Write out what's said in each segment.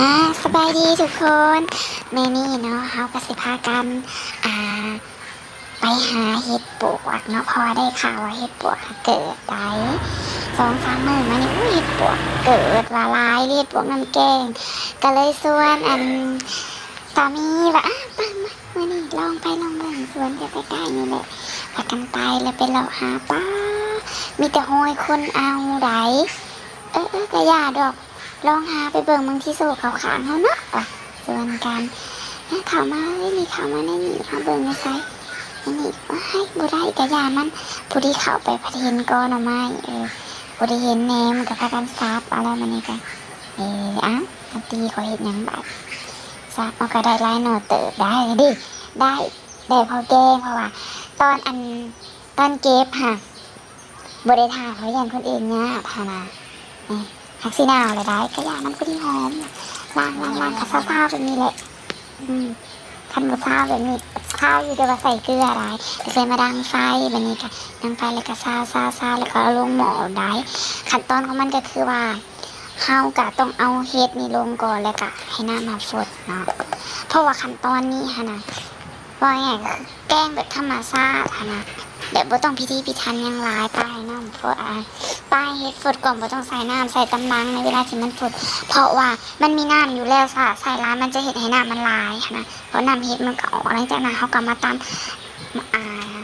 อ่าสบายดีทุกคนเมนี่เนาะเฮากสิพากันอ่าไปหาเห็ดปวกเนาะพอได้ข่าวว่าเห็ดปวกเกิดได้สองสามหมื่นมานี่เห็ดปวกเกิดว่าลายเห็ดปวกน้ำแกงก็เลยส่วนอันสามีว่าอะปังมามื้อนี่ลองไปลองเบิ่งสวนจะใกล้นี่แหละพากันไปแล้วไปเลาะหาป้ามีแต่ห้อยคนเอาไดเออเออกระยาดอก ลองหาไปเบิ่งบางที่โซ่เขาขางเขาเนาะอะส่วนกันเอ้ยเขามาไม่มีเขามาในนี่เขาเบิ่งในไซอันนี้ให้บุได้กระยามันผู้ที่เข้าไปพัดเห็นก้อนเอาไม้เออผู้ที่เห็นแนมกับพากันซับอะไรมันนี่กันเอออ้าวอันตีเขาเห็นยังแบัดซับเอาก็ได้ไล่หน่อเติบได้เลยดิได้ได้พอแกงเพราะว่า ตอนอันตอนเก็บค่ะบริทายเขาอย่างคนอื่นเนี่ยพามานี่ ผักซีนาวเลยได้กระยามันก็ดีหอมล้างล้างล้างกับซาซาแบบนี้แหละอืมคันบซาแบบนี้ข้าวอยู่เดี๋ยวว่าใส่เกลืออะไรเดี๋ยวใส่มาดังไฟแบบนี้ค่ะดังไฟแล้วก็ซาซาซาแล้วก็ลงหมอได้ขั้นตอนของมันก็คือว่าเฮากะต้องเอาเห็ดนี่ลงก่อนแล้วก็ให้น้ำมาฟดเนาะเพราะว่าขั้นตอนนี้ฮะนะว่าไงก็คือแกงแบบธรรมชาติฮะนะ แบบว่าต้องพิธีพิธันยังหลายไปน้ำฟดอะป้ายเฮ็ดฝดก่อนบ่ต้องใส่น้ำใส่ตำลังในเวลาที่มันฝดเพราะว่ามันมีน้ำอยู่แล้วค่ะใส่ร้านมันจะเห็นให้น้ำมันลายนะเพราะน้ำเฮ็ดมันก็ออกหลังจากนั้นเขาก็มาตำอ่า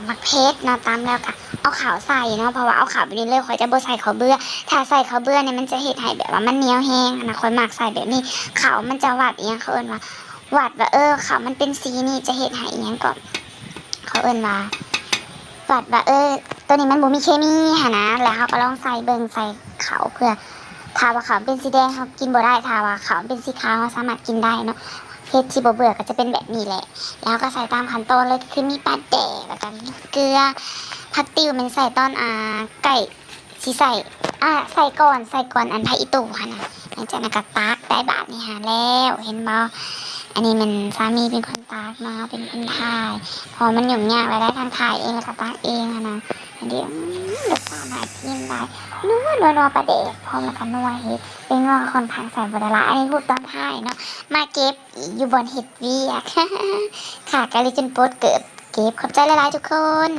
มักเพชรเนาะตำแล้วก็เอาขาวใส่เนาะเพราะว่าเอาขาวแบบนี้เลยข่อยจะบ่ใส่ขาวเบื่อถ้าใส่ขาวเบื่อเนี่ยมันจะเห็ดให้แบบว่ามันเหนียวแห้งนะข่อยมักใส่แบบนี้ขาวมันจะหวัดอหยังเขาเอิ้นว่าหวัดว่าเออขาวมันเป็นสีนี่จะเห็ดให้อหยังก่อนเขาเอิ้นว่า หวัดว่าเออ ตัวนี้มันบ่มีเคมีค่ะนะ แล้วเขาก็ลองใส่เบิ่งใส่เขาเพื่อถ้าว่าเขาเป็นสีแดงเขากินบ่ได้ถ้าว่าเขาเป็นสีขาวเขาสามารถกินได้เนาะเฮ็ดที่บ่เบื่อก็จะเป็นแบบนี้แหละ แล้วก็ใส่ตามขั้นตอนเลยคือมีปลาแดกแล้วก็มีเกลือผักติ้วมันใส่ตอนอ่าไก่สิใส่อ่าใส่ก่อนใส่ก่อนอันไผอีตู่ค่ะนะหลังจากนั้นก็ตักได้บาทนี่หาแล้วเห็นบ่ อันนี้มันสามีเป็นคนตักเนาเป็นคนถ่าย พอมันหยุ่งยากแล้วได้ทางถ่ายเองแล้วก็ตักเองอะนะอันเดียวเด็กตาหาทีมได้นัวนัวนัวประเดกพอมแล้วก็นัวเห็ดเป็นนัวคนพังใส่บดละอันนี้พูดตอนท้ายเนาะมาเก็บอยู่บนเห็ดเวียค่ะกะลิจนโปดเกิดเก็บขอบใจหลายๆทุกคน